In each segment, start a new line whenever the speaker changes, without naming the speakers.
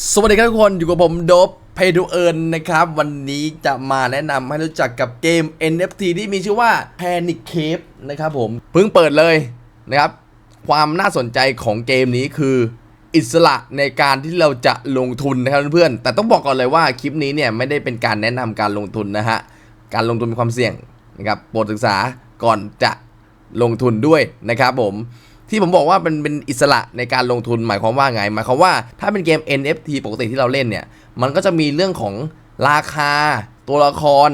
สวัสดีครับทุกคนอยู่กับผมโดบเพดูเอิร์นนะครับ วันนี้จะมาแนะนำให้รู้จักกับเกม NFT ที่มีชื่อว่า Panic Cave นะครับผม เพิ่งเปิดเลยนะครับ ความน่าสนใจของเกมนี้คือ อิสระในการที่เราจะลงทุนนะครับเพื่อนๆแต่ต้องบอกก่อนเลยว่าคลิปนี้เนี่ยไม่ได้เป็นการแนะนำการลงทุนนะฮะ การลงทุนมีความเสี่ยงนะครับโปรดศึกษาก่อนจะลงทุนด้วยนะครับผม ที่ผมบอกว่าเป็นเป็นอิสระในการลงทุนหมายความว่าไง หมายความว่าถ้าเป็นเกม NFT ปกติที่เราเล่นเนี่ย มันก็จะมีเรื่องของราคาตัวละคร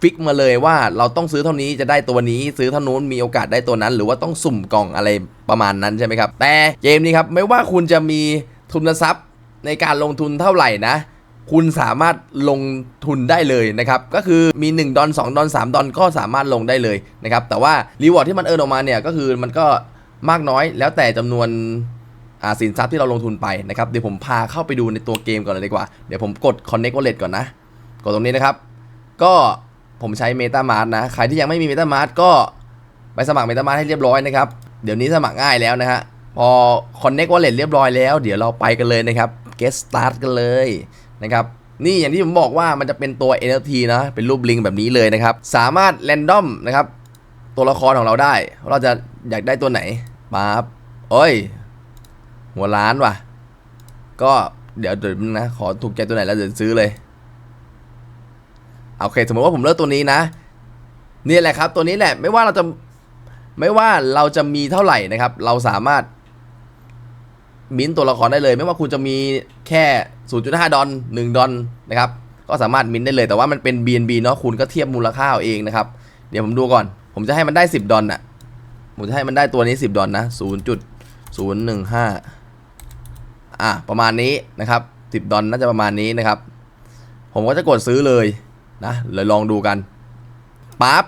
ฟิกมาเลยว่าเราต้องซื้อเท่านี้จะได้ตัวนี้ ซื้อเท่านู้นมีโอกาสได้ตัวนั้น หรือว่าต้องสุ่มกล่องอะไรประมาณนั้นใช่ไหมครับแต่เกมนี้ครับไม่ว่าคุณจะมีทุนทรัพย์ในการลงทุนเท่าไหร่นะ คุณสามารถลงทุนได้เลยนะครับก็คือมี 1 ดอล2ดอล3ดอลก็สามารถลงได้เลยนะครับแต่ว่ารีวอร์ดที่มันเอิร์นออกมาเนี่ยก็คือมันก็ มากน้อย แล้วแต่จำนวนอ่าสินทรัพย์ที่เราลงทุนไปนะครับ เดี๋ยวผมพาเข้าไปดูในตัวเกมก่อนเลยดีกว่า เดี๋ยวผมกด Connect Wallet ก่อนนะ กดตรงนี้นะครับ ก็ผมใช้ MetaMask นะ ใครที่ยังไม่มี MetaMask ก็ไปสมัคร MetaMask ให้เรียบร้อยนะครับ เดี๋ยวนี้สมัครง่ายแล้วนะฮะ พอ Connect Wallet เรียบร้อยแล้ว เดี๋ยวเราไปกันเลยนะครับ Get Start กันเลยนะครับ นี่อย่างที่ผมบอกว่ามันจะเป็นตัว NFT นะ เป็นรูปลิงแบบนี้เลยนะครับ สามารถ random นะครับ ตัวละครของเราได้ว่าเราจะอยากได้ตัวไหน ปั๊บเอ้ย หัวล้านว่ะ ก็เดี๋ยวเดี๋ยวนะ ขอถูกใจตัวไหนแล้วเดี๋ยวซื้อเลย โอเค สมมติว่าผมเลือกตัวนี้นะ นี่แหละครับ ตัวนี้แหละ ไม่ว่าเราจะ ไม่ว่าเราจะมีเท่าไหร่นะครับ เราสามารถ มิ้นตัวละครได้เลย ไม่ว่าคุณจะมีแค่ 0.5 ดอล1ดอลนะครับ ก็สามารถมิ้นได้เลย แต่ว่ามันเป็น BNB เนาะ คุณก็เทียบมูลค่าเอาเองนะครับ เดี๋ยวผมดูก่อน ผมจะให้มันได้ 10 ดอลน่ะ ผมจะให้มันได้ตัวนี้ 10 ดอลนะ 0.015 อะ ประมาณนี้นะครับ 10 ดอลน่าจะประมาณนี้นะครับ ผมก็จะกดซื้อเลยนะเลยลองดูกันปั๊บ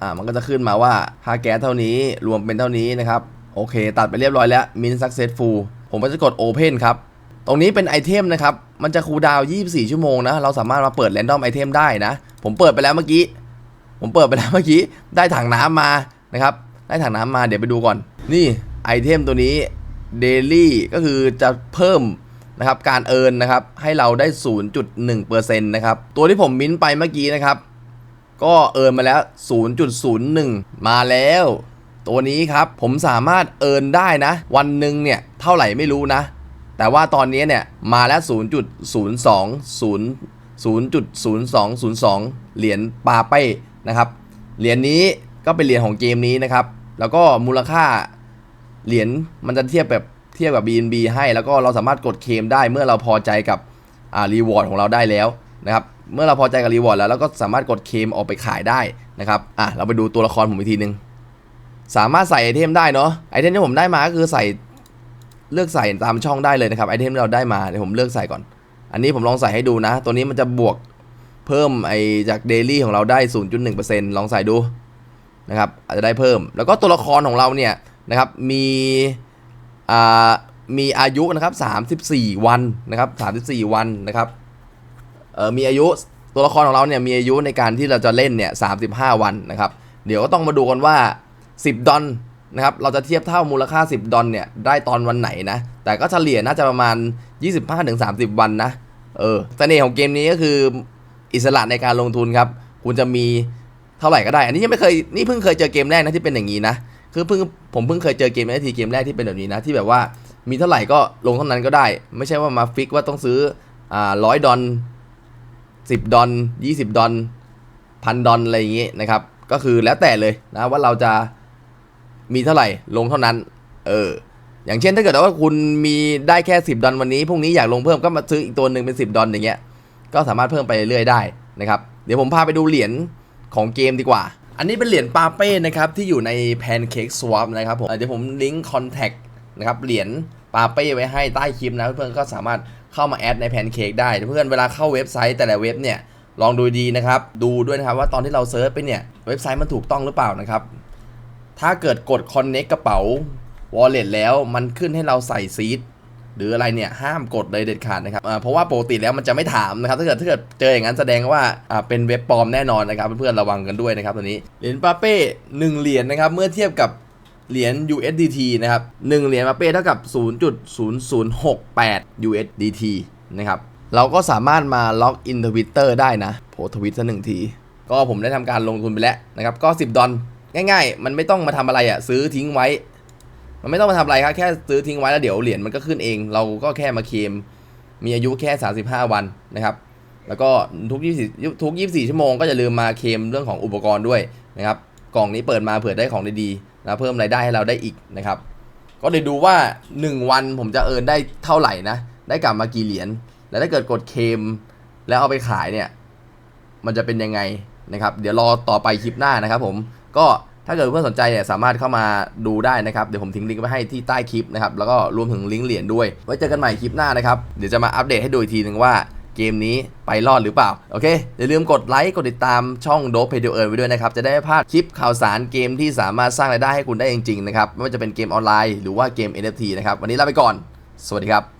อ่ามันก็จะขึ้นมาว่าค่าแก๊สเท่านี้รวมเป็นเท่านี้นะครับ โอเค ตัดไปเรียบร้อยแล้ว min successful ผมก็จะกด open ครับ ตรงนี้เป็นไอเทมนะครับ มันจะคูลดาวน์24 ชั่วโมงนะ เราสามารถมาเปิด random item ได้นะ ผมเปิดไปแล้วเมื่อกี้ ผมเปิดไปแล้วเมื่อกี้ ได้ถังน้ำมานะครับ ได้ถังน้ำมาเดี๋ยวไปดูก่อน นี่ไอเทมตัวนี้ daily ก็คือจะเพิ่มนะครับการเอิร์นนะครับให้เราได้ 0.1%นะครับตัวที่ผมมิ้นท์ไปเมื่อกี้นะครับ ก็เอิร์นมาแล้ว 0.01 มาแล้ว ตัวนี้ครับผมสามารถเอิร์นได้นะ วันหนึ่งเนี่ยเท่าไหร่ไม่รู้นะ แต่ว่าตอนนี้เนี่ยมาแล้ว 0.020 0.0202 เหรียญปาเป้นะครับเหรียญนี้ก็เป็นเหรียญของเกมนี้นะครับ แล้วก็มูลค่าเหรียญมันจะเทียบแบบเทียบกับ BNB ให้ แล้วก็เราสามารถกดเคลมได้เมื่อเราพอใจกับอ่ารีวอร์ดของเราได้แล้วนะครับ เมื่อเราพอใจกับรีวอร์ดแล้วเราก็สามารถกดเคลมออกไปขายได้นะครับอะเราไปดูตัวละครผมอีกทีนึง สามารถใส่ไอเทมได้เนาะไอเทมที่ผมได้มาก็คือใส่เลือกใส่ตามช่องได้เลยนะครับไอเทมที่เราได้มาเดี๋ยวผมเลือกใส่ก่อน อันนี้ผมลองใส่ให้ดูนะ ตัวนี้มันจะบวกเพิ่มไอจากเดลี่ของเราได้ 0.1%ลองใส่ดู นะครับอาจจะได้เพิ่ม แล้วก็ตัวละครของเราเนี่ยนะครับมีอ่ามีอายุนะครับ34 วันนะครับ34 วันนะครับเออมีอายุตัวละครของเราเนี่ยมีอายุในการที่เราจะเล่นเนี่ย35 วันนะครับ เดี๋ยวก็ต้องมาดูกันว่า 10 ดอลนะครับเราจะเทียบเท่ามูลค่า 10 ดอลเนี่ยได้ตอนวันไหนนะ แต่ก็เฉลี่ยน่าจะประมาณ 25-30 วันนะเออเสน่ห์ของเกมนี้ก็คืออิสระในการลงทุนครับ คุณจะมี เท่าไหร่ก็ได้ อันนี้ยังไม่เคยนี่เพิ่งเคยเจอเกมแรกนะที่เป็นอย่างนี้นะคือเพิ่งผมเพิ่งเคยเจอเกมในทีเกมแรกที่เป็นแบบนี้นะที่แบบว่ามีเท่าไหร่ก็ลงเท่านั้นก็ได้ ไม่ใช่ว่ามาฟิกว่าต้องซื้ออ่าร้อยดอลสิบดอลยี่สิบดอลพันดอลอะไรอย่างงี้นะครับ ก็คือแล้วแต่เลยนะว่าเราจะมีเท่าไหร่ลงเท่านั้น เออ อย่างเช่นถ้าเกิดว่าคุณมีได้แค่ 10 ดอลวันนี้พรุ่งนี้อยากลงเพิ่มก็มาซื้ออีกตัวหนึ่งเป็น 10 ดอลอย่างเงี้ยก็สามารถเพิ่มไปเรื่อยๆได้นะครับ เดี๋ยวผมพาไปดูเหรียญ ของเกมดีกว่า อันนี้เป็นเหรียญปาเป้นะครับ ที่อยู่ใน Pancake Swap นะครับผมเดี๋ยวผมลิงก์ Contact นะครับเหรียญปาเป้ไว้ให้ใต้คลิปนะเพื่อนๆก็สามารถเข้ามาแอดใน Pancake ได้เพื่อนเวลาเข้าเว็บไซต์แต่ละเว็บเนี่ยลองดูดีนะครับ ดูด้วยนะครับว่าตอนที่เราเซิร์ชไปเนี่ยเว็บไซต์มันถูกต้องหรือเปล่านะครับ ถ้าเกิดกด Connect กระเป๋า Wallet แล้วมันขึ้นให้เราใส่ซีด หรืออะไรเนี่ยห้ามกดเลยเด็ดขาดนะครับเพราะว่าปกติแล้วมันจะไม่ถามนะครับถ้าเกิดถ้าเกิดเจออย่างนั้นแสดงว่าเป็นเว็บปลอมแน่นอนนะครับเพื่อนๆระวังกันด้วยนะครับตัวนี้เหรียญปาเป้หนึ่งเหรียญนะครับเมื่อเทียบกับเหรียญ USDT นะครับหนึ่งเหรียญปาเป้เท่ากับ 0.0068 USDT นะครับเราก็สามารถมาล็อกอินทวิตเตอร์ได้นะโพสทวิตสักหนึ่งที ก็ผมได้ทำการลงทุนไปแล้วนะครับ ก็ 10 ดอลง่ายๆ มันไม่ต้องมาทำอะไรอะ่ะ ซื้อทิ้งไว้ มันไม่ต้องมาทำอะไรครับแค่ซื้อทิ้งไว้แล้วเดี๋ยวเหรียญมันก็ขึ้นเอง เราก็แค่มาเคลมมีอายุแค่ 35 วันนะครับ แล้วก็ทุก24ทุก 24 ชั่วโมงก็อย่าลืมมาเคลมเรื่องของอุปกรณ์ด้วยนะครับกล่องนี้เปิดมาเผื่อได้ของดีๆนะเพิ่มรายได้ให้เราได้อีกนะครับ ก็เดี๋ยวดูว่า 1 วันผมจะเอินได้เท่าไหร่นะ ได้กลับมากี่เหรียญแล้วถ้าเกิดกดเคมแล้วเอาไปขายเนี่ย มันจะเป็นยังไงนะครับ เดี๋ยวรอต่อไปคลิปหน้านะครับผมก็ ถ้าเกิดเพื่อนสนใจเนี่ยสามารถเข้ามาดูได้นะครับ เดี๋ยวผมทิ้งลิงก์ไว้ให้ที่ใต้คลิปนะครับ แล้วก็รวมถึงลิงก์เหรียญด้วย ไว้เจอกันใหม่คลิปหน้านะครับ เดี๋ยวจะมาอัปเดตให้ดูอีกทีหนึ่งว่าเกมนี้ไปรอดหรือเปล่า โอเค อย่าลืมกดไลค์กดติดตามช่องโด p เพเดเอิร์ไว้ด้วยนะครับ จะได้ไม่พลาดคลิปข่าวสารเกมที่สามารถสร้างรายได้ให้คุณได้จริงๆนะครับ ไม่ว่าจะเป็นเกมออนไลน์หรือว่าเกม NFT นะครับ วันนี้ลาไปก่อน สวัสดีครับ